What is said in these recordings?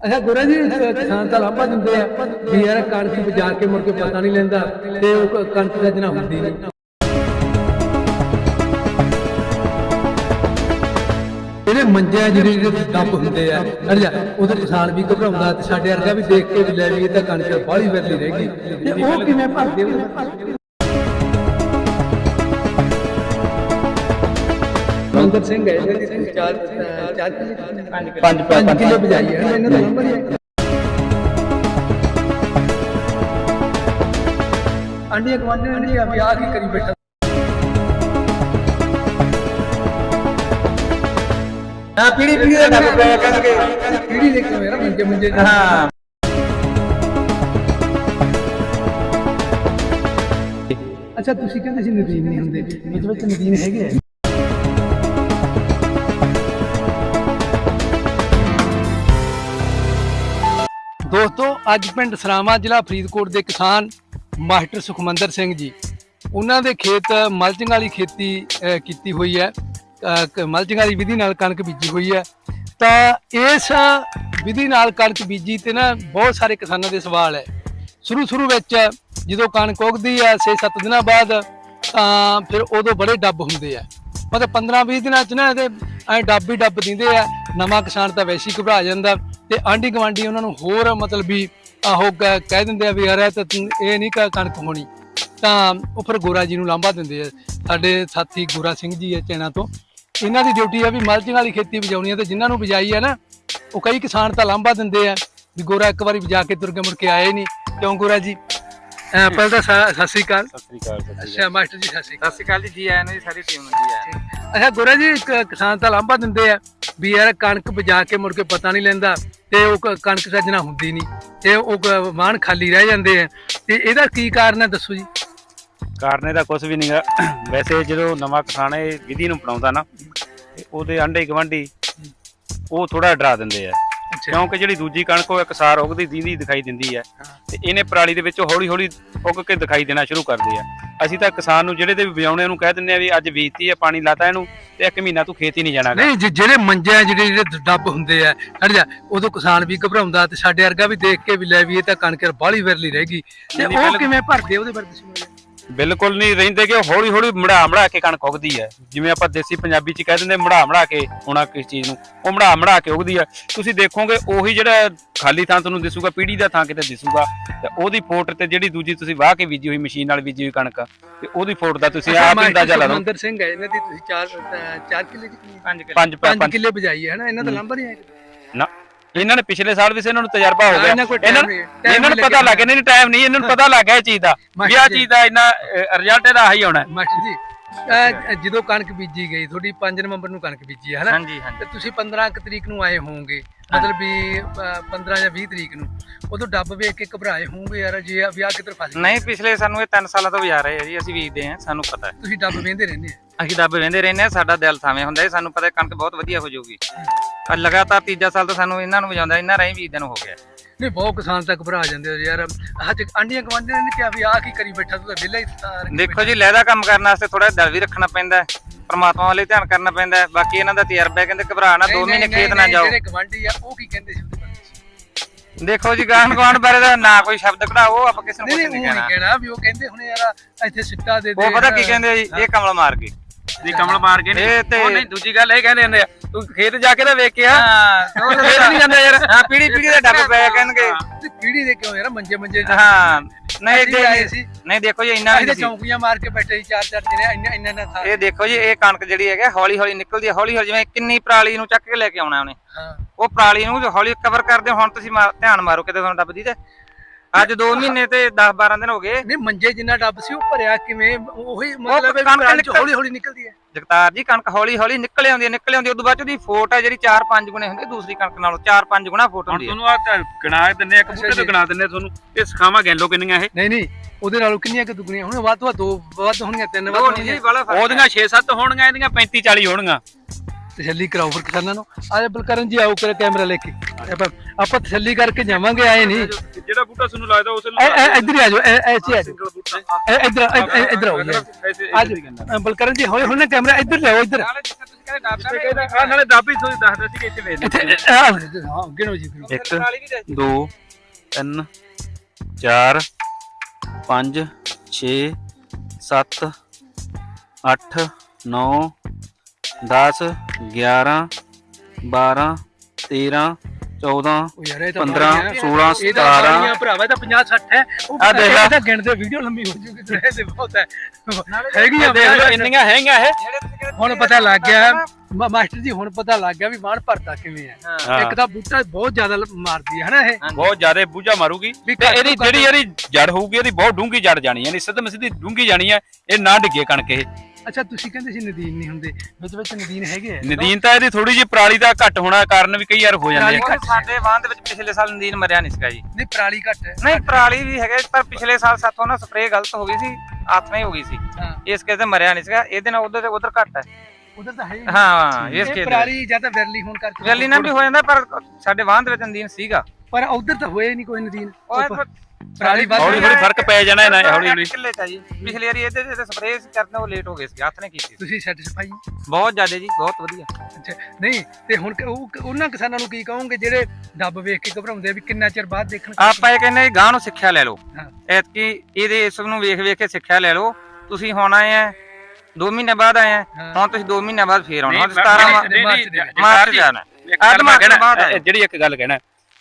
ਅੱਛਾ ਗੁਰਾ ਜੀ ਕਿਸਾਨ ਤਾਂ ਲਾਂਭਾ ਦਿੰਦੇ ਆ। ਵੀ ਯਾਰ ਕਣਕ ਬਜਾ ਕੇ ਮੁੜ ਕੇ ਪਤਾ ਨਹੀਂ ਲੈਂਦਾ ਤੇ ਉਹ ਕਣਕ ਦਾ ਜਨਾ ਹੁੰਦੀ ਨਹੀਂ। ਇਹਦੇ ਮੰਜੇ ਜਿਹੜੇ ਜਿਹੜੇ ਦੱਬ ਹੁੰਦੇ ਆ। ਹਟ ਜਾ ਕਿਸਾਨ ਵੀ ਘਬਰਾਉਂਦਾ ਤੇ ਸਾਡੇ ਵਰਗਾ ਵੀ ਦੇਖ ਕੇ ਵੀ ਲੈ ਵੀ ਇਹ ਤਾਂ ਕਣਕ ਬਾਹਲੀ ਵਰਲੀ ਰਹਿ ਗਈ। ਤੇ ਉਹ ਕਿਵੇਂ ਭਰਦੇ? ਉਹਦੇ ਮੰਦਰ ਸਿੰਘ ਹੈ ਇਹਦੇ ਸਿੰਘ ਚਾਰ ਅ, ਚਾਰ ਕਿੱਲੇ ਪੰਜ ਪੰਜ ਕਿੱਲੇ ਬਜਾਈ ਹੈ ਇਹਨਾਂ ਦਾ ਨੰਬਰ ਹੀ ਹੈ ਆਂਡੀ ਗਵਾਂਢੀ ਨੇ ਆ ਵੀ ਆ ਕੀ ਕਰੀ ਬੈਠਾ ਹਾਂ ਪੀੜੀ ਪੀੜੀ ਦਾ ਡੱਬ ਪਿਆ ਕਹਿੰਦੇ ਪੀੜੀ ਦੇਖੋ ਯਾਰ ਮੰਜੇ ਮੰਜੇ ਹਾਂ ਅੱਛਾ ਤੁਸੀਂ ਕਹਿੰਦੇ ਸੀ ਨਦੀਨ ਨਹੀਂ ਹੁੰਦੇ ਵਿੱਚ ਵਿੱਚ ਦੋਸਤੋ, ਅੱਜ ਪਿੰਡ ਸਰਾਮਾ ਜ਼ਿਲ੍ਹਾ ਫਰੀਦਕੋਟ ਦੇ ਕਿਸਾਨ ਮਾਸਟਰ ਸੁਖਮੰਦਰ ਸਿੰਘ ਜੀ। ਉਹਨਾਂ ਦੇ ਖੇਤ ਮਲਚਿੰਗ ਵਾਲੀ ਖੇਤੀ ਕੀਤੀ ਹੋਈ ਹੈ। ਕ- ਮਲਚਿੰਗ ਵਾਲੀ ਵਿਧੀ ਨਾਲ ਕਣਕ ਬੀਜੀ ਹੋਈ ਹੈ। ਤਾਂ ਇਸ ਵਿਧੀ ਨਾਲ ਕਣਕ ਬੀਜੀ ਤੇ ਨਾ ਬਹੁਤ ਸਾਰੇ ਕਿਸਾਨਾਂ ਦੇ ਸਵਾਲ ਹੈ। ਸ਼ੁਰੂ ਸ਼ੁਰੂ ਵਿੱਚ ਜਦੋਂ ਕਣਕ ਉਗਦੀ ਹੈ 6-7 ਦਿਨਾਂ ਬਾਅਦ, ਤਾਂ ਫਿਰ ਉਦੋਂ ਬੜੇ ਡੱਬ ਹੁੰਦੇ ਆ। ਮਤਲਬ 15-20 ਦਿਨਾਂ ਚ ਨਾ ਇਹਦੇ ਐ ਡੱਬ ਹੀ ਡੱਬ ਦਿੰਦੇ ਆ, ਨਵਾਂ ਕਿਸਾਨ ਤਾਂ ਵੈਸੇ ਹੀ ਘਬਰਾ ਜਾਂਦਾ ਤੇ ਆਂਢੀ ਗਵਾਂਢੀ ਉਹਨਾਂ ਨੂੰ ਹੋਰ ਮਤਲਬ ਵੀ ਆਹੋ ਕ- ਕਹਿ ਦਿੰਦੇ ਆ ਵੀ ਯਾਰ ਇਹ ਤਾਂ ਇਹ ਨਹੀਂ ਕਣਕ ਹੋਣੀ। ਤਾਂ ਉਹ ਫਿਰ ਗੋਰਾ ਜੀ ਨੂੰ ਲਾਂਭਾ ਦਿੰਦੇ ਆ। ਸਾਡੇ ਸਾਥੀ ਗੋਰਾ ਸਿੰਘ ਜੀ ਹੈ ਚੈਨਾ ਤੋਂ। ਇਹਨਾਂ ਦੀ ਡਿਊਟੀ ਆ ਵੀ ਮਲਚਿੰਗ ਵਾਲੀ ਖੇਤੀ ਬਜਾਉਣੀ ਆ ਤੇ ਜਿਨ੍ਹਾਂ ਨੂੰ ਬਜਾਈ ਆ ਨਾ, ਉਹ ਕਈ ਕਿਸਾਨ ਤਾਂ ਲਾਂਭਾ ਦਿੰਦੇ ਆ ਵੀ ਗੋਰਾ ਇੱਕ ਵਾਰੀ ਬਜਾ ਕੇ ਤੁਰ ਕੇ ਮੁੜ ਕੇ ਆਏ ਨਹੀਂ। ਕਿਉਂ ਗੋਰਾ ਜੀ? ਅਹ ਪਹਿਲਾਂ ਤਾਂ ਸ- ਸਤਿ ਸ੍ਰੀ ਅਕਾਲ। ਸਤਿ ਸ੍ਰੀ ਅਕਾਲ ਸਤਿ ਅੱਛਾ ਮਾਸਟਰ ਜੀ ਸਤਿ ਸ੍ਰੀ ਅਕਾਲ। ਸ੍ਰੀ ਅਕਾਲ ਜੀ ਜੀ ਆਇਆਂ ਨੂੰ ਜੀ ਸਾਰੀ ਟੀਮ ਨੂੰ ਜੀ ਆਇਆਂ ਅੱਛਾ ਗੋਰਾ ਜੀ ਇੱਕ ਕਿਸਾਨ ਤਾਂ ਲਾਂਭਾ ਦਿੰਦੇ ਆ ਵੀ ਯਾਰ ਕਣਕ ਬਜਾ ਕੇ ਮੁੜ ਕੇ ਪਤਾ ਨਹੀਂ ਲੈਂਦਾ ਤੇ ਉਹ ਕ- ਕਣਕ ਸੱਜਣਾ ਹੁੰਦੀ ਨਹੀਂ ਤੇ ਉਹ ਕ- ਵਾਹਣ ਖਾਲੀ ਰਹਿ ਜਾਂਦੇ ਆ। ਤੇ ਇਹਦਾ ਕੀ ਕਾਰਨ ਹੈ ਦੱਸੋ ਜੀ? ਕਾਰਨੇ ਦਾ ਕੁਝ ਵੀ ਨਹੀਂਗਾ ਵੈਸੇ ਜਦੋਂ ਨਵਾਂ ਕਿਸਾਨ ਇਹ ਵਿਧੀ ਨੂੰ ਅਪਣਾਉਂਦਾ ਨਾ ਤੇ ਉਹਦੇ ਆਂਡੇ ਗਵੰਡੀ ਉਹ ਥੋੜਾ ਡਰਾ ਦਿੰਦੇ ਆ। ਕਿਉਂਕਿ ਜਿਹੜੀ ਦੂਜੀ ਕਣਕ ਉਹ ਇਕਸਾਰ ਉਗਦੀ ਦੀਂਦੀ ਦਿਖਾਈ ਦਿੰਦੀ ਹੈ ਤੇ ਇਹਨੇ ਪਰਾਲੀ ਦੇ ਵਿੱਚ ਹੌਲੀ ਹੌਲੀ ਉੱਗ ਕੇ ਦਿਖਾਈ ਦੇਣਾ ਸ਼ੁਰੂ ਕਰਦੇ ਆ ਅਸੀਂ ਤਾਂ ਕਿਸਾਨ ਨੂੰ ਜਿਹੜੇ ਤੇ ਵੀ ਵਜਾਉਣੇ ਉਹਨੂੰ ਕਹਿ ਦਿੰਦੇ ਆ ਵੀ ਅੱਜ ਬੀਜਤੀ ਹੈ ਪਾਣੀ ਲਾਤਾ ਇਹਨੂੰ ਤੇ ਇੱਕ ਮਹੀਨਾ ਤੂੰ ਖੇਤ ਹੀ ਨਹੀਂ ਜਾਣਾ। ਨਹੀਂ ਜਿਹੜੇ ਮੰਜੇ ਜਿਹੜੇ ਜਿਹੜੇ ਡੱਬ ਹੁੰਦੇ ਆ ਹਟ ਜਾ ਉਦੋਂ ਕਿਸਾਨ ਵੀ ਘਬਰਾਉਂਦਾ ਤੇ ਸਾਡੇ ਵਰਗਾ ਵੀ ਦੇਖ ਕੇ ਵੀ ਲੈ ਵੀ ਇਹ ਤਾਂ ਕਣਕ ਬਾਹਲੀ ਵਿਰਲੀ ਰਹਿ ਗਈ ਤੇ ਉਹ। ਕਿਵੇਂ ਭਰਦੇ ਉਹਦੇ ਬਾਰੇ ਮੈਨੂੰ। ਬਿਲਕੁਲ ਨਹੀਂ ਰਹਿੰਦੇ ਕਿ ਹੌਲੀ ਹੌਲੀ ਮੜਾ ਮੜਾ ਕੇ ਕਣਕ ਉਗਦੀ ਹੈ। ਜਿਵੇਂ ਆਪਾਂ ਦੇਸੀ ਪੰਜਾਬੀ ਚ ਕਹਿ ਦਿੰਦੇ ਮੜਾ ਮੜਾ ਕੇ ਹੋਣਾ ਕਿਸ ਚੀਜ਼ ਨੂੰ ਉਹ ਮੜਾ ਮੜਾ ਕੇ ਉਗਦੀ ਹੈ। ਤੁਸੀਂ ਦੇਖੋਗੇ ਉਹੀ ਜਿਹੜਾ ਖਾਲੀ ਥਾਂ ਤੁਹਾਨੂੰ ਦਿਸੂਗਾ ਪੀੜੀ ਦਾ ਥਾਂ ਕਿਤੇ ਦਿਸੂਗਾ ਤੇ ਉਹਦੀ ਫੋਟ ਤੇ ਜਿਹੜੀ ਦੂਜੀ ਤੁਸੀਂ ਵਾਹ ਕੇ ਬੀਜੀ ਹੋਈ ਮਸ਼ੀਨ ਨਾਲ ਬੀਜੀ ਹੋਈ ਕਣਕ ਤੇ ਉਹਦੀ ਫੋਟ ਦਾ ਤੁਸੀਂ ਆਪ ਅੰਦਾਜ਼ਾ ਲਾ ਲਓ ਸੁਖਮੰਦਰ ਸਿੰਘ ਹੈ ਇਹਨਾਂ ਦੀ ਤੁਸੀਂ 4 4 ਕਿੱਲੇ ਦੀ ਕਿੰਨੀ? ਪੰਜ ਪੰਜ ਪੰਜ ਪੰਜ ਕਿੱਲੇ ਬਜਾਈ ਹੈ ਨਾ ਇਹਨਾਂ ਦਾ ਲੰਬਰ ਹੀ ਹੈ। ਨਾ। ਇਹਨਾਂ ਨੇ ਪਿਛਲੇ ਸਾਲ ਵੀ ਸੀ ਇਹਨਾਂ ਨੂੰ ਤਜਰਬਾ ਹੋ ਗਿਆ। ਇਹਨਾਂ ਕੋਲ time ਇਹਨਾਂ ਨਹੀਂ- time ਇਹਨਾਂ ਨੂੰ ਨਹੀਂ ਪਤਾ ਲੱਗ ਗਿਆ ਨਹੀਂ ਟਾਈਮ ਨਹੀਂ ਇਹਨਾਂ ਨੂੰ ਪਤਾ ਲੱਗ ਗਿਆ ਇਹ ਚੀਜ਼ ਦਾ ਵੀ ਮਾਸਟਰ ਆਹ ਜੀ। ਚੀਜ਼ ਦਾ ਇੰਨਾ ਰਿਜ਼ਲਟ ਇਹਦਾ ਆਹੀ ਆਉਣਾ ਹੈ। ਮਾਸਟਰ ਜੀ ਅਹ ਜਦੋਂ ਕਣਕ ਬੀਜੀ ਗਈ ਤੁਹਾਡੀ 5 ਨਵੰਬਰ ਨੂੰ ਕਣਕ ਬੀਜੀ ਹੈ ਹਨਾ? ਹਾਂਜੀ ਹਾਂਜੀ। ਤੇ ਤੁਸੀਂ 15 ਕੁ ਤਰੀਕ ਨੂੰ ਆਏ ਹੋਵੋਗੇ ਮਤਲਬ ਵੀ ਅਹ, 15 ਜਾਂ 20 ਤਰੀਕ ਨੂੰ ਉਦੋਂ ਡੱਬ ਵੇਖ ਕੇ ਘਬਰਾਏ ਹੋਵੋਗੇ ਯਾਰ ਜੇ ਆ ਵਿਆਹ ਕਿੱਧਰ ਫਸ ਗਿਆ ਨਹੀਂ ਪਿਛਲੇ ਸਾਨੂੰ ਇਹ 3 ਸਾਲਾਂ ਤੋਂ ਬਜਾ ਰਹੇ ਆ ਜੀ ਅਸੀਂ ਬੀਜਦੇ ਆ ਸਾਨੂੰ ਪਤਾ ਹੈ। ਤੁਸੀਂ ਡੱਬ ਵੇਂਦੇ ਰਹਿੰਦੇ ਆ। ਅਸੀਂ ਦੱਬ ਵਹਿੰਦੇ ਰਹਿੰਦੇ ਆ ਸਾਡਾ ਦਿਲ ਥਾਵੇਂ ਹੁੰਦਾ ਹੈ ਸਾਨੂੰ ਪਤਾ ਹੈ ਕਣਕ ਬਹੁਤ ਵਧੀਆ ਹੋ ਜਾਊਗੀ। ਲਗਾਤਾਰ ਤੀਜਾ ਸਾਲ ਤੋਂ ਸਾਨੂੰ ਇਹਨਾਂ ਨੂੰ ਵਜਾਉਂਦਾ ਇਹਨਾਂ ਰਾਹੀਂ ਬੀਜਦੇ ਨੂੰ ਹੋ ਗਿਆ ਨਹੀਂ ਬਹੁਤ ਕਿਸਾਨ ਤੱਕ ਘਬਰਾ ਜਾਂਦੇ ਆ ਯਾਰ। ਅੱਜ ਆਂਡੀਆਂ ਗਵਾਂਢੀਆਂ ਨੇ ਕਿਹਾ ਵੀ ਆ ਕੀ ਕਰੀ ਬੈਠਾ ਤੂੰ ਤਾਂ ਵਿਹਲਾ ਹੀ ਸਾਰ ਦੇਖੋ ਜੀ ਲਹਿਦਾ ਕੰਮ ਕਰਨ ਵਾਸਤੇ ਥੋੜਾ ਦਿਲ ਵੀ ਰੱਖਣਾ ਪੈਂਦਾ ਹੈ ਪਰਮਾਤਮਾ ਵੱਲ ਵੀ ਧਿਆਨ ਕਰਨਾ ਪੈਂਦਾ ਹੈ। ਬਾਕੀ ਇਹਨਾਂ ਦਾ ਤਜਰਬਾ ਹੈ ਕਹਿੰਦੇ ਘਬਰਾ ਨਾ 2 ਨਹੀਂ, ਮਹੀਨੇ ਖੇਤ ਨਾ ਜਾਓ। ਜਿਹੜੇ ਗਵਾਂਢੀ ਆ ਉਹ ਕੀ ਕਹਿੰਦੇ ਸੀ ਉਹਦੇ ਬਾਰੇ? ਦੇਖੋ ਜੀ ਗਾਹਣ ਗਵਾਂਡ ਬਾਰੇ ਦਾ ਨਾ ਕੋਈ ਸ਼ਬਦ ਕਢਾਓ ਆਪਾਂ ਕਿਸੇ ਨੂੰ ਨਹੀਂ ਕੁਝ ਨਹੀਂ ਨਹੀਂ ਉਹ ਨਹੀਂ ਕਹਿਣਾ। ਕਹਿਣਾ ਵੀ ਉਹ ਕਹਿੰਦੇ ਹੁਣ ਯਾਰ ਇੱਥੇ ਸਿੱਟਾ ਦੇ ਦੇ ਉਹ ਪਤਾ ਕੀ ਕਹਿੰਦੇ ਆ ਜੀ ਇਹ ਕਮਲ ਮਾਰ ਗਏ ਦੀ ਕਮਲ ਮਾਰ ਕੇ ਇਹ ਤੇ ਉਹ ਨਹੀਂ ਦੂਜੀ ਗੱਲ ਇਹ ਕਹਿੰਦੇ ਹੁੰਦੇ ਆ ਤੂੰ ਖੇਤ ਜਾ ਕੇ ਤਾਂ ਵੇਖ ਕੇ ਆ ਹਾਂ ਉਹ ਖੇਤ ਨਹੀਂ ਜਾਂਦੇ ਯਾਰ। ਹਾਂ ਪੀੜੀ ਪੀੜੀ ਦਾ ਡੱਬ ਪਿਆ ਕਹਿਣਗੇ। ਤੇ ਪੀੜੀ ਦੇ ਕਿਉਂ ਯਾਰ ਮੰਜੇ ਮੰਜੇ ਹਾਂ। ਨਹੀਂ ਅਸੀਂ ਆਏ ਦੇ ਸੀ। ਨਹੀਂ ਦੇਖੋ ਜੀ ਇੰਨਾ ਅਸੀਂ ਵੀ ਤਾਂ ਨਹੀਂ ਸੀ। ਚੌਂਕੀਆਂ ਮਾਰ ਕੇ ਬੈਠੇ ਸੀ ਚਾਰ ਚਾਰ ਜਣੇ ਇੰਨਾ ਇੰਨਾ ਨਾ ਥਾ। ਇਹ ਦੇਖੋ ਜੀ ਇਹ ਕਣਕ ਜਿਹੜੀ ਹੈਗਾ ਹੌਲੀ ਹੌਲੀ ਨਿਕਲਦੀ ਹੈ ਹੌਲੀ ਹੌਲੀ ਜਿਵੇਂ ਕਿੰਨੀ ਪਰਾਲੀ ਨੂੰ ਚੱਕ ਕੇ ਲੈ ਕੇ ਆਉਣਾ ਉਹਨੇ। ਹਾਂ। ਉਹ ਪਰਾਲੀ ਨੂੰ ਜੋ ਹੌਲੀ ਕਵਰ ਕਰਦੇ ਹੁਣ ਤੁਸੀਂ ਮਾ- ਧਿਆਨ ਮਾਰੋ ਕਿਤੇ ਤੁਹਾਨੂੰ ਡੱਬਦੀ ਤੇ। ਅੱਜ 2 ਮਹੀਨੇ ਤੇ 10 12 ਦਿਨ ਹੋ ਗਏ। ਨਹੀਂ ਮੰਜੇ ਜਿੰਨਾ ਡੱਬ ਸੀ ਉਹ ਭਰਿਆ ਕਿਵੇਂ? ਉਹੀ ਮਤਲਬ ਕਣਕ ਕਣਕ ਹੌਲੀ ਹੌਲੀ ਨਿਕਲਦੀ ਹੈ। ਜਗਤਾਰ ਜੀ ਕਣਕ ਹੌਲੀ ਹੌਲੀ ਨਿਕਲ ਆਉਂਦੀ ਹੈ ਨਿਕਲ ਆਉਂਦੀ ਹੈ। ਉਦੋਂ ਬਾਅਦ ਉਹਦੀ ਫੋਟ ਹੈ ਜਿਹੜੀ 4-5 ਗੁਣੇ ਹੁੰਦੀ ਹੈ ਦੂਸਰੀ ਕਣਕ ਨਾਲੋਂ 4-5 ਗੁਣਾ ਫੋਟ ਹੁਣ ਹੁੰਦੀ ਹੈ। ਤੁਹਾਨੂੰ ਆ ਗਣਾ ਦਿੰਨੇ ਆ, ਇੱਕ ਬੂਟੇ ਤੋਂ ਗਣਾ ਦਿੰਨੇ ਤੁਹਾਨੂੰ। ਇਹ ਸਿਖਾਵਾਂ ਗੈਲੋ ਕਿੰਨੀਆਂ ਇਹ? ਨਹੀਂ ਨਹੀਂ ਉਹਦੇ ਨਾਲੋਂ ਕਿੰਨੀਆਂ ਕਿ ਦੁਗਣੀਆਂ ਹੋਣੀਆਂ ਵੱਧ ਤੋਂ ਵੱਧ ਦੋ ਵੱਧ ਹੋਣੀਆਂ ਤਿੰਨ ਵੱਧ ਫ਼ਰਕ ਉਹਦੀਆਂ 6-7 ਹੋਣਗੀਆਂ ਇਹਦੀਆਂ 35-40 ਹੋਣਗੀਆਂ। ਤਸੱਲੀ ਕਰਾਓ ਫਿਰ ਕਿਸਾਨਾਂ ਨੂੰ। ਆਏ ਬਲਕਰਨ ਜੀ ਆਓ ਕਰ ਕੈਮਰਾ ਲੈ ਕੇ। ਆਪਾਂ ਆਪਾਂ ਤਸੱਲੀ ਕਰਕੇ ਜਾਵਾਂਗੇ ਆਏ ਨਹੀਂ। ਜਿਹੜਾ ਬੂਟਾ ਤੁਹਾਨੂੰ ਲੱਗਦਾ ਉਸ ਨੂੰ ਇੱਧਰ ਆ ਜਾਓ ਐ- ਐਸੇ ਆ ਜਾਓ। ਇੱਧਰ ਇੱਧਰ ਆਓ। ਅੱਜ ਬਲਕਰਨ ਜੀ ਹੌਲੀ ਨਾ ਕੈਮਰਾ ਇੱਧਰ ਲਿਆਓ ਇੱਧਰ। ਨਾਲੇ ਜਿੱਥੇ ਤੁਸੀਂ ਕਹਿੰਦੇ ਡਾਬਾ ਆ ਨਾਲੇ ਦਾਬੀ ਤੁਸੀਂ ਦੱਸਦੇ ਸੀ ਕਿ ਇੱਥੇ ਵੇਚ ਹਾਂ ਗਿਣੋ ਜੀ ਗਿਣੋ। 1 2 3 4 5 6 7 8 9 10 11 12 13 14 ਉਹ ਯਾਰ ਇਹ ਤਾਂ 15 ਬਾਹਲੀਆਂ- 16 ਇਹ ਤਾਂ 17 ਬਾਹਲੀਆਂ ਭਰਾਵਾ ਇਹ ਤਾਂ 50 60 ਹੈ। ਉਹ ਆਹ ਦੇਖ ਲਾ। ਇਹ ਤਾਂ ਗਿਣਦੇ ਵੀਡੀਓ ਲੰਮੀ ਹੋ ਜੂਗੀ ਤੇ ਇਹਦੇ ਬਹੁਤ ਹੈ। ਹੈਗੀਆਂ ਦੇਖ ਲਓ ਪੰਜਾਹ- ਇੰਨੀਆਂ ਹੈਗੀਆਂ ਇਹ। ਹੁਣ ਪਤਾ ਲੱਗ ਗਿਆ ਮਾਸਟਰ ਜੀ ਹੁਣ ਪਤਾ ਲੱਗ ਗਿਆ ਵੀ ਮਾਣ ਭਰਦਾ ਕਿਵੇਂ ਹੈ। ਇੱਕ ਤਾਂ ਬੂਟਾ ਬਹੁਤ ਜ਼ਿਆਦਾ ਮਾਰਦੀ ਹੈ ਹਨਾ ਇਹ? ਬਹੁਤ ਜ਼ਿਆਦਾ ਬੂਝਾ ਮਾਰੂਗੀ। ਤੇ ਇਹਦੀ ਜਿਹੜੀ ਇਹਦੀ ਜੜ ਹੋਊਗੀ ਇਹਦੀ ਬਹੁਤ ਡੂੰਗੀ ਜੜ ਜਾਣੀ ਹੈ ਨਹੀਂ ਸਿੱਧ ਸਿੱਧੀ ਡੂੰਗੀ ਜਾਣੀ ਹੈ ਇਹ ਨਾ ਡਿੱਗੇ ਕਣਕ ਇਹ। ਅੱਛਾ ਤੁਸੀਂ ਕਹਿੰਦੇ ਸੀ ਨਦੀਨ ਨਹੀਂ ਹੁੰਦੇ। ਵਿੱਚ ਵਿੱਚ ਨਦੀਨ ਹੈਗੇ ਆ। ਨਦੀਨ ਤਾਂ ਇਹਦੀ ਥੋੜੀ ਜਿਹੀ ਪਰਾਲੀ ਦਾ ਘੱਟ ਹੋਣਾ ਕਾਰਨ ਵੀ ਕਈ ਵਾਰ ਹੋ ਜਾਂਦੇ ਆ। ਸਾਡੇ ਵਾਹਨ ਦੇ ਵਿੱਚ ਪਿਛਲੇ ਸਾਲ ਨਦੀਨ ਮਰਿਆ ਨਹੀਂ ਸੀਗਾ ਜੀ। ਨਹੀਂ ਪਰਾਲੀ ਘੱਟ ਹੈ। ਨਹੀਂ ਪਰਾਲੀ ਵੀ ਹੈਗੇ ਪਰ ਪਿਛਲੇ ਸਾਲ ਸਾਥੋਂ ਨਾ ਸਪਰੇਅ ਗਲਤ ਹੋ ਗਈ ਸੀ ਆਤਮਾ ਹੀ ਹੋ ਗਈ ਸੀ। ਇਸ ਕਰਕੇ ਮਰਿਆ ਨਹੀਂ ਸੀਗਾ ਇਹਦੇ ਨਾਲ ਉਧਰ ਤੇ ਉਧਰ ਘੱਟ ਹੈ। ਉਧਰ ਤਾਂ ਹੈ ਹੀ ਹਾਂ ਇਸ ਇਹ ਕੇ ਪਰਾਲੀ ਜਾਂ ਤਾਂ ਵਿਰਲੀ ਹੋਣ ਕਰਕੇ ਵੈਲੀ ਨਾਲ ਵੀ ਹੋ ਜਾਂਦਾ ਪਰ ਸਾਡੇ ਵਾਹਨ ਦੇ ਵਿੱਚ ਨਦੀਨ ਸੀਗਾ। ਪਰ ਉਧਰ ਤਾਂ ਹੋਇਆ ਹੀ ਨਹੀਂ ਕੋਈ ਨਦੀਨ। ਪਰਾਲੀ ਵੱਧ ਹੌਲੀ ਹੌਲੀ ਫ਼ਰਕ ਪੈ ਜਾਣਾ ਇਹਨਾਂ ਹੌਲੀ ਹੌਲੀ। ਕਿੱਲੇ ਚ ਜੀ। ਪਿਛਲੀ ਵਾਰੀ ਇਹਦੇ ਤੇ ਸਪਰੇਅ ਕਰਦੇ ਉਹ ਲੇਟ ਹੋ ਗਏ ਸੀ ਹੱਥ ਨੇ ਕੀਤੀ ਸੀ। ਤੁਸੀਂ ਸੈਟੀਸਫਾਈ ਬਹੁਤ ਜ਼ਿਆਦਾ ਜੀ ਬਹੁਤ ਵਧੀਆ। ਅੱਛਾ ਨਹੀਂ ਤੇ ਹੁਣ ਕ- ਉਹ ਉਹਨਾਂ ਕਿਸਾਨਾਂ ਨੂੰ ਕੀ ਕਹੋਗੇ ਜਿਹੜੇ ਡੱਬ ਵੇਖ ਕੇ ਘਬਰਾਉਂਦੇ ਆ ਵੀ ਕਿੰਨਾ ਚਿਰ ਬਾਅਦ ਦੇਖਣ ਆਪਾਂ ਇਹ ਕਹਿੰਦੇ ਗਾਂ ਨੂੰ ਸਿੱਖਿਆ ਲੈ ਲਓ। ਹਾਂ। ਐਤਕੀ ਇਹਦੇ ਇਸ ਨੂੰ ਵੇਖ ਵੇਖ ਕੇ ਸਿੱਖਿਆ ਲੈ ਲਓ। ਤੁਸੀਂ ਹੁਣ ਆਏ ਆ 2 ਮਹੀਨੇ ਬਾਅਦ ਆਏ ਆ ਹਾਂ। ਹੁਣ ਤੁਸੀਂ 2 ਮਹੀਨੇ ਬਾਅਦ ਫੇਰ ਆਉਣਾ। ਹੁਣ ਨਹੀਂ, 17 ਨਹੀਂ, ਨਹੀਂ, ਮਾਰਚ ਨਹੀਂ, ਮਾਰਚ ਜਾਣਾ। ਇੱਕ ਗੱਲ ਮੈਂ ਅੱਧ ਮਾਰਚ ਬਾਅਦ ਕਹਿਣਾ ਆਏ। ਇਹ ਜਿਹੜੀ ਇੱਕ ਗੱਲ ਕਹਿਣਾ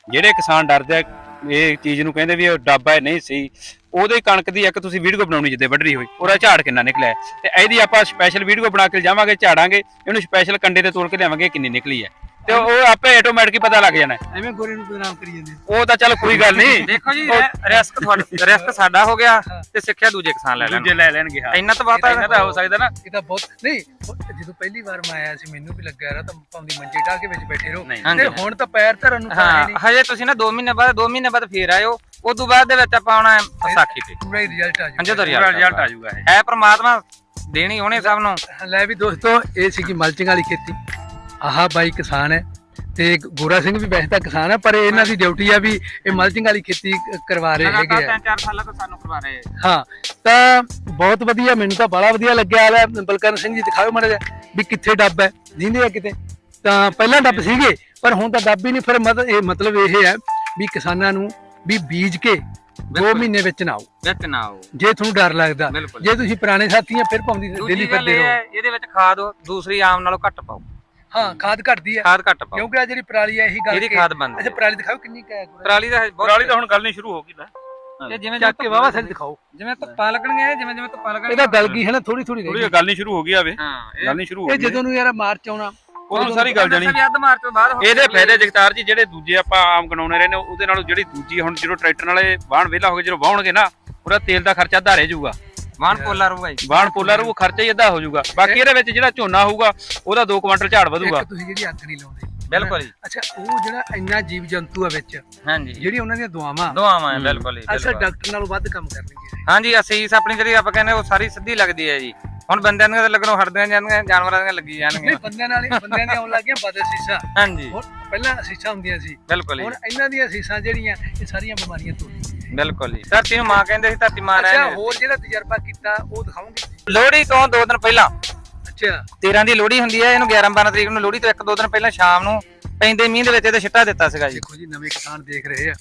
ਜਿਹੜੇ ਕਿਸਾਨ ਡਰਦੇ ਆ ਇਹ ਚੀਜ਼ ਨੂੰ ਕਹਿੰਦੇ ਵੀ ਉਹ ਡੱਬਾ ਇਹ ਨਹੀਂ ਸੀ ਉਹਦੇ ਕਣਕ ਦੀ ਇੱਕ ਤੁਸੀਂ ਵੀਡੀਓ ਬਣਾਉਣੀ ਜਿੱਦੇ ਵੱਢ ਰਹੀ ਹੋਈ, ਉਹਦਾ ਝਾੜ ਕਿੰਨਾ ਨਿਕਲਿਆ ਹੈ। ਤੇ ਇਹਦੀ ਆਪਾਂ ਸਪੈਸ਼ਲ ਵੀਡੀਓ ਬਣਾ ਕੇ ਜਾਵਾਂਗੇ ਝਾੜਾਂਗੇ, ਇਹਨੂੰ ਸਪੈਸ਼ਲ ਕੰਡੇ ਤੇ ਤੋੜ ਕੇ ਲਿਆਵਾਂਗੇ ਕਿੰਨੀ ਨਿਕਲੀ ਹੈ ਤੇ ਉਹ ਆਪੇ ਆਟੋਮੈਟਿਕ ਹੀ ਪਤਾ ਲੱਗ ਜਾਣਾ। ਹੈ। ਐਵੇਂ ਗੋਰੇ ਨੂੰ ਬਦਨਾਮ ਕਰੀ ਜਾਂਦੇ ਉਹ ਤਾਂ ਚੱਲ ਕੋਈ ਗੱਲ ਨਹੀਂ। ਦੇਖੋ ਜੀ ਰਿਸਕ ਤੁਹਾਡਾ ਰਿਸਕ ਸਾਡਾ ਹੋ ਗਿਆ ਤੇ ਸਿੱਖਿਆ ਦੂਜੇ ਕਿਸਾਨ ਲੈ ਲੈਣ ਦੂਜੇ ਲੈ ਲੈਣਗੇ ਹਾਂ। ਇੰਨਾ ਤਾਂ ਬਾਤ ਹੈ ਦਾ ਹੋ ਸਕਦਾ ਨਾ। ਇਹ ਤਾਂ ਬਹੁਤ ਨਹੀਂ ਉਹ ਜਦੋਂ ਪਹਿਲੀ ਵਾਰ ਮੈਂ ਆਇਆ ਸੀ ਮੈਨੂੰ ਵੀ ਲੱਗਿਆ ਰਾ ਤਾਂ ਪਾਉਂਦੀ ਮੰਜੇ ਢਾ ਕੇ ਵਿੱਚ ਬੈਠੇ ਰਹੋ। ਨਹੀਂ, ਹਾਂਜੀ। ਤੇ ਹੁਣ ਤਾਂ ਪੈਰ ਧਰਨ ਨੂੰ ਤਾਂ ਹੈ ਹਾਂ ਨਹੀਂ। ਹਜੇ ਤੁਸੀਂ ਨਾ 2 ਮਹੀਨੇ ਬਾਅਦ 2 ਮਹੀਨੇ ਬਾਅਦ ਫੇਰ ਆਇਓ। ਉਸ ਤੋਂ ਬਾਅਦ ਦੇ ਵਿੱਚ ਆਪਾਂ ਆਉਣਾ ਹੈ ਵਿਸਾਖੀ ਤੇ। ਪੂਰਾ ਹੀ ਰਿਜ਼ਲਟ ਆ ਹਾਂਜੀ ਜਾਊਗਾ ਤਾਂ ਪੂਰਾ ਰਿਜ਼ਲਟ ਆ ਜਾਊਗਾ। ਇਹ। ਹੈ ਪ੍ਰਮਾਤਮਾ ਦੇਣੀ ਹੋਣੇ ਸਭ ਨੂੰ। ਲੈ ਵੀ ਦੋਸਤੋ ਇਹ ਸੀਗੀ ਮਲਚਿੰਗ ਵਾਲੀ ਖੇਤੀ। ਆਹ ਬਾਈ ਕਿਸਾਨ ਹੈ ਤੇ ਗੋਰਾ ਸਿੰਘ ਵੀ ਵੈਸੇ ਤਾਂ ਕਿਸਾਨ ਹੈ ਪਰ ਇਹਨਾਂ ਦੀ ਡਿਊਟੀ ਆ ਵੀ ਇਹ ਮਲਚਿੰਗ ਵਾਲੀ ਖੇਤੀ ਕਰਵਾ ਰਹੇ ਹੈਗੇ ਆ। 3-4 ਸਾਲਾਂ ਤੋਂ ਸਾਨੂੰ ਕਰਵਾ ਰਹੇ ਹਾਂ ਤਾਂ ਬਹੁਤ ਵਧੀਆ ਮੈਨੂੰ ਤਾਂ ਬੜਾ ਵਧੀਆ ਲੱਗਿਆ ਲੈ ਬਲਕਰਨ ਸਿੰਘ ਜੀ ਦਿਖਾਓ ਮਾੜਾ ਜਿਹਾ ਵੀ ਕਿੱਥੇ ਡੱਬ ਹੈ। ਜਿੰਦੇ ਆ ਕਿਤੇ। ਤਾਂ ਪਹਿਲਾਂ ਡੱਬ ਸੀਗੇ ਪਰ ਹੁਣ ਤਾਂ ਡੱਬ ਹੀ ਨਹੀਂ। ਫਿਰ ਮਤਲਬ ਇਹ ਹੈ ਵੀ ਕਿਸਾਨਾਂ ਨੂੰ ਵੀ ਬੀਜ ਕੇ 2 ਬਿਲਕੁਲ। ਮਹੀਨੇ ਵਿੱਚ ਨਾ ਆਓ ਵਿੱਚ ਨਾ ਆਓ ਜੇ ਤੁਹਾਨੂੰ ਡਰ ਲੱਗਦਾ। ਜੇ ਤੁਸੀਂ ਪੁਰਾਣੇ ਸਾਥੀ ਆ ਫਿਰ ਪਾਉਂਦੀ ਡੇਲੀ ਇਹ ਰਹੋ। ਇਹਦੇ ਵਿੱਚ ਖਾਦ ਦੂਸਰੀ ਆਮ ਨਾਲੋਂ ਘੱਟ ਪਾਓ। ਹਾਂ ਖਾਦ ਘਟਦੀ ਹੈ। ਖਾਦ ਘੱਟ ਪਾਓ। ਕਿਉਂਕਿ ਆ ਜਿਹੜੀ ਪਰਾਲੀ ਹੈ ਇਹੀ ਗੱਲ ਇਹਦੀ ਕਿ- ਖਾਦ ਬਣਦੀ ਅੱਛਾ ਹੈ। ਪਰਾਲੀ ਦਿਖਾਓ ਕਿੰਨੀ ਕੁ? ਪਰਾਲੀ ਦਾ ਬਹੁਤ ਪਰਾਲੀ ਤਾਂ ਹੁਣ ਗੱਲ ਨਹੀਂ ਸ਼ੁਰੂ ਹੋ ਗਈ ਇਹ ਜਿਵੇਂ ਚੱਕ ਕੇ ਵਾਵਾ ਸਾਰੀ ਦਿਖਾਓ। ਜਿਵੇਂ ਧੁੱਪਾਂ ਲੱਗਣਗੀਆਂ ਜਿਵੇਂ ਜਿਵੇਂ ਧੁੱਪਾਂ ਲੱਗਣਗੀਆਂ ਇਹਦਾ ਗਲ ਗਈ ਹੈ ਨਾ ਥੋੜੀ ਥੋੜੀ ਥੋੜੀ ਗੱਲ ਨਹੀਂ ਸ਼ੁਰੂ ਹੋ ਗਈ ਆਵੇ। ਹਾਂ ਗੱਲ ਨਹੀਂ ਸ਼ੁਰੂ ਹੋ ਇਹ ਗਈ। ਜਦੋਂ ਨੂੰ ਯਾਰ ਮਾਰਚ ਆਉਣਾ ਉਦੋਂ ਸਾਰੀ ਗੱਲ ਜਾਣੀ। ਅੱਧ ਮਾਰਚ ਤੋਂ ਬਾਅਦ ਇਹਦੇ ਫਾਇਦੇ ਜਗਤਾਰ ਜੀ ਜਿਹੜੇ ਦੂਜੇ ਆਪਾਂ ਆਮ ਗਣਾਉਣੇ ਰਹੇ ਨੇ ਉਹਦੇ ਨਾਲੋਂ ਜਿਹੜੀ ਦੂਜੀ ਹੁਣ ਜਦੋਂ ਟਰੈਕਟਰ ਨਾਲੇ ਵਾਹਣ ਵਿਹਲਾ ਹੋ ਗਿਆ ਜਦੋਂ ਵਾਹਣਗੇ ਨਾ ਉਹਦਾ ਤੇਲ ਦਾ ਖਰਚਾ ਧਾਰੇ ਜਾਊਗਾ। ਵਾਹਣ ਪੋਲਾ ਰਹੂਗਾ ਜੀ। ਵਾਹਣ ਪੋਲਰ ਉਹ ਖਰਚਾ ਹੀ ਅੱਧਾ ਹੋ ਜਾਊਗਾ। ਬਾਕੀ ਇਹਦੇ ਵਿੱਚ ਜਿਹੜਾ ਝੋਨਾ ਹੋਊਗਾ ਉਹਦਾ 2 ਕੁਇੰਟਲ ਝਾੜ ਵਧੂਗਾ। ਇੱਕ ਤੁਸੀਂ ਜਿਹੜੀ ਅੱਗ ਨਹੀਂ ਲਾਉਂਦੇ। ਬਿਲਕੁਲ ਜੀ। ਅੱਛਾ ਉਹ ਜਿਹੜਾ ਇੰਨਾ ਜੀਵ ਜੰਤੂ ਆ ਵਿੱਚ ਹਾਂਜੀ। ਜਿਹੜੀ ਉਹਨਾਂ ਦੀਆਂ ਦੁਆਵਾਂ। ਦੁਆਵਾਂ ਹੈ ਬਿਲਕੁਲ ਜੀ ਅਸਲ ਬਿਲਕੁਲ। ਡਾਕਟਰ ਨਾਲੋਂ ਵੱਧ ਕੰਮ ਕਰਨਗੇ ਹਾਂਜੀ ਅਸੀਸ ਆਪਣੀ ਜਿਹੜੀ ਆਪਾਂ ਕਹਿੰਦੇ ਉਹ ਸਾਰੀ ਸਿੱਧੀ ਲੱਗਦੀ ਹੈ ਜੀ। ਹੁਣ ਬੰਦਿਆਂ ਦੀਆਂ ਤਾਂ ਲੱਗਣੋਂ ਹਟਦੀਆਂ ਜਾਂਦੀਆਂ ਜਾਨਵਰਾਂ ਦੀਆਂ ਲੱਗੀ ਨਹੀਂ ਜਾਣਗੀਆਂ। ਬੰਦਿਆਂ ਨਾਲ ਹੀ- ਬੰਦਿਆਂ ਦੀਆਂ ਆਉਣ ਲੱਗੀਆਂ ਬਦਲ ਸੀਸਾ। ਹਾਂਜੀ। ਪਹਿਲਾਂ ਸੀਸਾ ਹੁੰਦੀਆਂ ਸੀ। ਬਿਲਕੁਲ ਹੁਣ ਇਹਨਾਂ ਦੀਆਂ ਸੀਸਾਂ ਜਿਹੜੀਆਂ ਇਹ ਸਾਰੀਆਂ ਬਿਮਾਰੀਆਂ ਤੋਂ ਬਿਲਕੁਲ ਜੀ। ਧਰਤੀ ਨੂੰ ਮਾਂ ਕਹਿੰਦੇ ਸੀ ਧਰਤੀ ਮਾਂ ਅੱਛਾ ਹੋਰ ਜਿਹੜਾ ਤਜਰਬਾ ਕੀਤਾ ਉਹ ਦਿਖਾਓਗੇ ਲੋਹੜੀ ਤੋਂ ਦੋ ਦਿਨ ਪਹਿਲਾਂ। ਅੱਛਾ। 13 ਦੀ ਲੋਹੜੀ ਹੁੰਦੀ ਹੈ ਇਹਨੂੰ 11 12 ਤਰੀਕ ਨੂੰ ਲੋਹੜੀ ਤੋਂ ਇੱਕ ਦੋ ਦਿਨ ਪਹਿਲਾਂ ਸ਼ਾਮ ਨੂੰ ਪੈਂਦੇ ਮੀਂਹ ਦੇ ਵਿੱਚ ਇਹਦੇ ਛਿੱਟਾ ਦਿੱਤਾ ਸੀਗਾ ਜੀ। ਦੇਖੋ ਜੀ ਨਵੇਂ ਕਿਸਾਨ ਦੇਖ ਰਹੇ ਆ।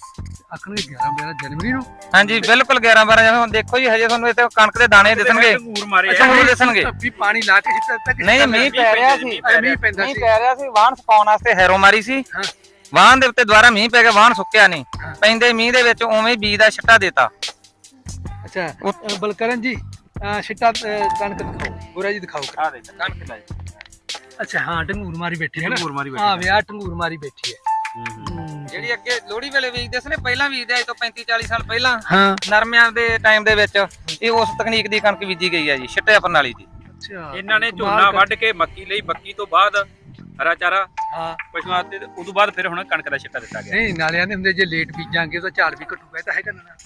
ਆਖਣਗੇ 11 12 ਜਨਵਰੀ ਨੂੰ। ਹਾਂਜੀ ਬਿਲਕੁਲ 11 12 ਜਿਵੇਂ ਹੁਣ ਦੇਖੋ ਜੀ ਹਜੇ ਤੁਹਾਨੂੰ ਇੱਥੇ ਕਣਕ ਦੇ ਦਾਣੇ ਦਿਸਣਗੇ। ਘੂਰ ਮਾਰੇ ਅੱਛਾ ਹੁਣ ਦਿਸਣਗੇ। ਵੀ ਪਾਣੀ ਲਾ ਕੇ ਸਿੱਟਾ ਤੱਕ ਨਹੀਂ ਮੀਂਹ ਪੈ ਰਿਹਾ ਸੀ। ਮੀਂਹ ਪੈਂਦਾ ਮੀਂਹ ਸੀ ਪੈ ਰਿਹਾ ਸੀ ਵਾਹਣ ਸੁਕਾਉਣ ਵਾਸਤੇ ਹੈਰੋ ਮਾਰੀ ਸੀ। ਹਾਂ। ਵਾਹਣ ਦੇ ਉੱਤੇ ਦੁਬਾਰਾ ਮੀਂਹ ਪੈ ਗਿਆ ਵਾਹਣ ਸੁੱਕਿਆ ਨਹੀਂ। ਪੈਂਦੇ ਮੀਂਹ ਦੇ ਵਿੱਚ ਉਵੇਂ ਹੀ ਬੀਜ ਦਾ ਛਿੱਟਾ ਦਿੱਤਾ। ਅੱਛਾ ਬਲਕਰਨ ਜੀ ਅ, ਸਿੱਟਾ ਅ, ਕਣਕ ਦਿਖਾਓ ਗੋਰਾ ਜੀ ਦਿਖਾਓ। ਆ ਦੇਖ ਕਣਕ ਲਾਈ ਅੱਛਾ ਹਾਂ ਟੰਗੂਰ ਮਾਰੀ ਬੈਠੀ ਹੈ ਨਾ। ਢੰਗੂਰ ਮਾਰੀ ਬੈਠੀ ਹਾਂ ਵਿਆਹ ਟੰਗੂਰ ਮਾਰੀ ਬੈਠੀ ਹੈ। ਜਿਹੜੀ ਅੱਗੇ ਲੋਹੜੀ ਵੇਲੇ ਬੀਜਦੇ ਸੀ ਨੇ ਪਹਿਲਾਂ ਬੀਜਦੇ ਅੱਜ ਤੋਂ 35 40 ਸਾਲ ਪਹਿਲਾਂ ਹਾਂ। ਨਰਮਿਆਂ ਦੇ ਟਾਈਮ ਦੇ ਵਿੱਚ ਇਹ ਉਸ ਤਕਨੀਕ ਦੀ ਕਣਕ ਬੀਜੀ ਗਈ ਹੈ ਜੀ ਛਿੱਟੇ ਪ੍ਰਣਾਲੀ ਦੀ। ਅੱਛਾ ਇਹਨਾਂ ਨੇ ਝੋਨਾ ਵੱਢ ਕੇ ਮੱਕੀ ਲਈ ਮੱਕੀ ਤੋਂ ਬਾਅਦ ਹਰਾ ਚਾਰਾ ਹਾਂ। ਪਸ਼ੂਆਂ ਤੇ ਉਦੋਂ ਬਾਅਦ ਫਿਰ ਹੁਣ ਕਣਕ ਦਾ ਛਿੱਟਾ ਦਿੱਤਾ ਗਿਆ। ਨਹੀਂ ਨਾਲਿਆਂ ਦੇ ਹੁੰਦੇ ਜੇ ਲੇਟ ਬੀਜਾਂਗੇ ਤਾਂ ਝਾੜ ਵੀ ਘਟੂਗਾ ਇਹ ਤਾਂ ਹੈਗਾ ਨਾ।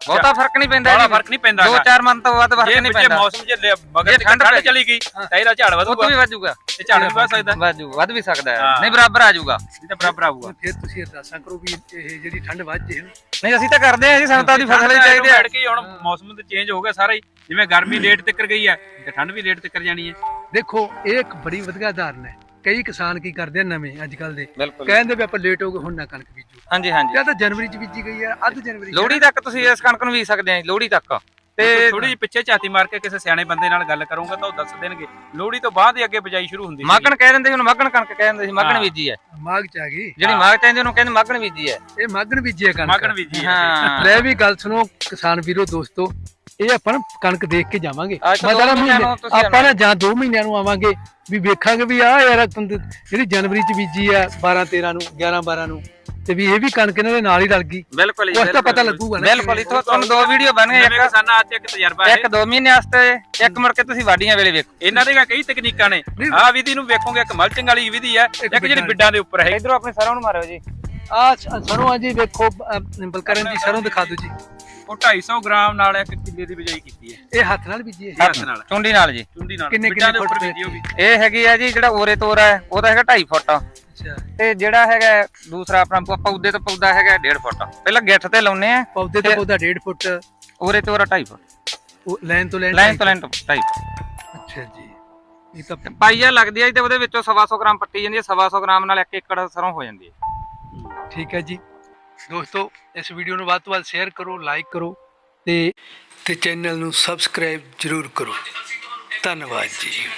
ਬਹੁਤਾ ਫ਼ਰਕ ਨਹੀਂ ਪੈਂਦਾ ਬੜਾ ਜੀ ਫ਼ਰਕ ਨਹੀਂ ਪੈਂਦਾ ਦੋ ਚਾਰ ਮਨ ਤੋਂ ਵੱਧ ਫ਼ਰਕ ਜੇ ਨਹੀਂ ਪੈਂਦਾ। ਮੌਸਮ ਜੇ ਮਗਰ ਜੇ ਠੰਡ ਚਲੀ ਗਈ। ਤਾਂ ਇਹਦਾ ਝਾੜ ਉਹ ਵਧੂਗਾ ਵੀ ਵੱਜੂਗਾ ਤੇ ਝਾੜ ਵੀ ਵੱਧ ਸਕਦਾ। ਵਾਜੂ ਵੱਧ ਵੀ ਸਕਦਾ। ਨਹੀਂ ਬਰਾਬਰ ਆ ਜਾਊਗਾ। ਇਹ ਤਾਂ ਬਰਾਬਰ ਆਊਗਾ। ਫਿਰ ਤੁਸੀਂ ਅਰਦਾਸਾਂ ਕਰੋ ਵੀ ਇਹ ਜਿਹੜੀ ਠੰਡ ਵੱਧ ਜੇ ਨਹੀਂ ਅਸੀਂ ਤਾਂ ਕਰਦੇ ਹਾਂ ਜੀ ਸਾਨੂੰ ਤਾਂ ਉਹਦੀ ਫਸਲ ਹੀ ਚਾਹੀਦੀ ਹੈ। ਕੇ ਹੁਣ ਮੌਸਮ ਤੇ ਚੇਂਜ ਹੋ ਗਿਆ ਸਾਰਾ ਹੀ। ਜਿਵੇਂ ਗਰਮੀ ਲੇਟ ਤੱਕ ਗਈ ਹੈ ਤੇ ਠੰਡ ਵੀ ਲੇਟ ਤੱਕ ਜਾਣੀ ਹੈ। ਦੇਖੋ ਇਹ ਇੱਕ ਬੜੀ ਵਧੀਆ ਉਦਾਹਰਨ ਹੈ। ਕਈ ਕਿਸਾਨ ਕੀ ਕਰਦੇ ਆ ਨਵੇਂ ਅੱਜ ਕੱਲ ਦੇ। ਬਿਲਕੁਲ। ਕਹਿੰਦੇ ਵੀ ਆਪਾਂ ਲੇਟ ਹੋ ਗਏ ਹੁਣ ਨਾ ਕਣਕ ਬੀਜੋ। ਹਾਂਜੀ ਹਾਂਜੀ। ਜਾਂ ਤਾਂ ਜਨਵਰੀ ਚ ਬੀਜੀ ਗਈ ਹੈ ਅੱਧ ਜਨਵਰੀ 'ਚ। ਲੋਹੜੀ ਤੱਕ ਤੁਸੀਂ ਇਸ ਕਣਕ ਨੂੰ ਬੀਜ ਸਕਦੇ ਆ ਲੋਹੜੀ ਤੱਕ। ਤੇ ਥੋੜੀ ਜਿਹੀ ਪਿੱਛੇ ਝਾਤੀ ਮਾਰ ਕੇ ਕਿਸੇ ਸਿਆਣੇ ਬੰਦੇ ਨਾਲ ਗੱਲ ਕਰੂੰਗਾ ਤਾਂ ਉਹ ਦੱਸ ਦੇਣਗੇ। ਲੋਹੜੀ ਤੋਂ ਬਾਅਦ ਹੀ ਅੱਗੇ ਬਜਾਈ ਸ਼ੁਰੂ ਹੁੰਦੀ ਸੀ। ਮਾਗਣ ਕਹਿ ਦਿੰਦੇ ਸੀ ਉਹਨੂੰ ਮਾਗਣ ਕਣਕ ਕਹਿ ਦਿੰਦੇ ਸੀ ਮਾਗਣ ਹਾਂ। ਬੀਜੀ ਹੈ। ਮਾਘ ਚ ਆ ਗਈ। ਜਿਹੜੀ ਮਾਗ ਚਾਹੀਦੀ ਉਹਨੂੰ ਕਹਿੰਦੇ ਮਾਗਣ ਬੀਜੀ ਹੈ। ਇਹ ਮਾਗਣ ਬੀਜੀ ਹੈ ਕਣਕ। ਮਾਗਣ ਬੀਜੀ ਹੈ। ਹਾਂ। ਲੈ ਵੀ ਗੱਲ ਸੁਣੋ ਕਿਸਾਨ ਵੀਰੋ ਦੋਸਤੋ। ਇਹ ਆਪਾਂ ਨਾ ਕਣਕ ਦੇਖ ਕੇ ਜਾਵਾਂਗੇ। ਤੋਂ ਦੋ ਮਤਲਬ ਮਹੀਨਿਆਂ ਨੂੰ ਤੁਸੀਂ ਆਪਾਂ ਨਾ ਜਾਂ 2 ਮਹੀਨਿਆਂ ਨੂੰ ਆਵਾਂਗੇ ਵੀ ਵੇਖਾਂਗੇ ਵੀ ਆ ਯਾਰ ਤੁੰਦ- ਜਿਹੜੀ ਜਨਵਰੀ ਚ ਬੀਜੀ ਆ 12 13 ਨੂੰ 11 12 ਨੂੰ ਤੇ ਵੀ ਇਹ ਵੀ ਕਣਕ ਇਹਨਾਂ ਦੇ ਨਾਲ ਹੀ ਰਲ ਗਈ। ਬਿਲਕੁਲ ਉਸ ਦਾ ਪਤਾ ਲੱਗੂਗਾ ਨਾ। ਬਿਲਕੁਲ ਇਥੋਂ ਤੁਹਾਨੂੰ ਦੋ ਵੀਡੀਓ ਬਣ ਗਏ ਨਵੇਂ ਇੱਕ ਕਿਸਾਨਾਂ ਅੱਜ ਇੱਕ ਤਜਰਬਾ ਹੈ। ਇੱਕ ਦੋ ਮਹੀਨੇ ਵਾਸਤੇ ਇੱਕ ਮੁੜ ਕੇ ਤੁਸੀਂ ਵਾਡੀਆਂ ਵੇਲੇ ਵੇਖੋ। ਇਹਨਾਂ ਦੇ ਕਈ ਤਕਨੀਕਾਂ ਨੇ। ਨਹੀਂ। ਆਹ ਵਿਧੀ ਨੂੰ ਵੇਖੋਗੇ ਇੱਕ ਮਲਚਿੰਗ ਵਾਲੀ ਵਿਧੀ ਹੈ ਇੱਕ ਜਿਹੜੀ ਬਿੱਡਾਂ ਬਿੱਡਾਂ ਦੇ ਉੱਪਰ ਹੈ। ਇਧਰੋਂ ਆਪਣੇ ਸਰੋਂ ਨੂੰ ਮਾਰਿਓ ਜੀ। ਆ ਸਰੋਂ ਆ ਜੀ ਵੇਖੋ ਅ, ਬਲਕਰਨ ਜੀ ਸਰੋਂ ਦਿਖਾ ਦਿਓ ਜੀ। ਉਹ 250 ਗ੍ਰਾਮ ਨਾਲ ਇੱਕ ਕਿੱਲੇ ਦੀ ਬਿਜਾਈ ਕੀਤੀ ਹੈ। ਇਹ ਹੱਥ ਨਾਲ ਬੀਜੀ ਹੈ? ਇਹ ਹੱਥ ਨਾਲ। ਚੁੰਡੀ ਨਾਲ ਜੀ। ਚੁੰਡੀ ਨਾਲ। ਕਿੰਨੇ- ਕਿੰਨੇ ਫੁੱਟ ਬੀਜੀ ਹੋਗੀ ਇਹ ਹੈਗੀ ਆ ਜੀ ਜਿਹੜਾ ਓਰੇ ਤੋਰਾ ਹੈ ਉਹਦਾ ਹੈਗਾ 2.5 ਫੁੱਟ। ਅੱਛਾ। ਤੇ ਜਿਹੜਾ ਹੈਗਾ ਦੂਸਰਾ ਆਪਣਾ ਪੌਦੇ ਤੋਂ ਪੌਦਾ ਹੈਗਾ 1.5 ਫੁੱਟ। ਪਹਿਲਾਂ ਗਿੱਠ ਤੇ ਲਾਉਨੇ ਆ ਪੌਦੇ ਤੋਂ ਪੌਦਾ 1.5 ਫੁੱਟ। ਓਰੇ ਤੋਰਾ 2.5 ਫੁੱਟ। ਉਹ ਲਾਈਨ ਤੋਂ ਲਾਈਨ ਲਾਈਨ ਤੋਂ ਲਾਈਨ ਤੋਂ 2.5 ਫੁੱਟ। ਅੱਛਾ ਜੀ। ਇਹ ਤਾਂ ਪਾਈਆ ਲੱਗਦੀ ਆ ਜੀ ਤੇ ਉਹਦੇ ਵਿੱਚੋਂ 125 ਗ੍ਰਾਮ ਪੱਟੀ ਜਾਂਦੀ ਹੈ 125 ਗ੍ਰਾਮ ਨਾਲ 1 ਏਕੜ ਸਰੋਂ ਹੋ ਜਾਂਦੀ ਹੈ ਠੀਕ ਹੈ ਜੀ। ਦੋਸਤੋ, ਇਸ ਵੀਡੀਓ ਨੂੰ ਵੱਧ ਤੋਂ ਵੱਧ ਸ਼ੇਅਰ ਕਰੋ ਲਾਈਕ ਕਰੋ ਤੇ ਤੇ ਚੈਨਲ ਨੂੰ ਸਬਸਕ੍ਰਾਈਬ ਜਰੂਰ ਕਰੋ। ਧੰਨਵਾਦ ਜੀ।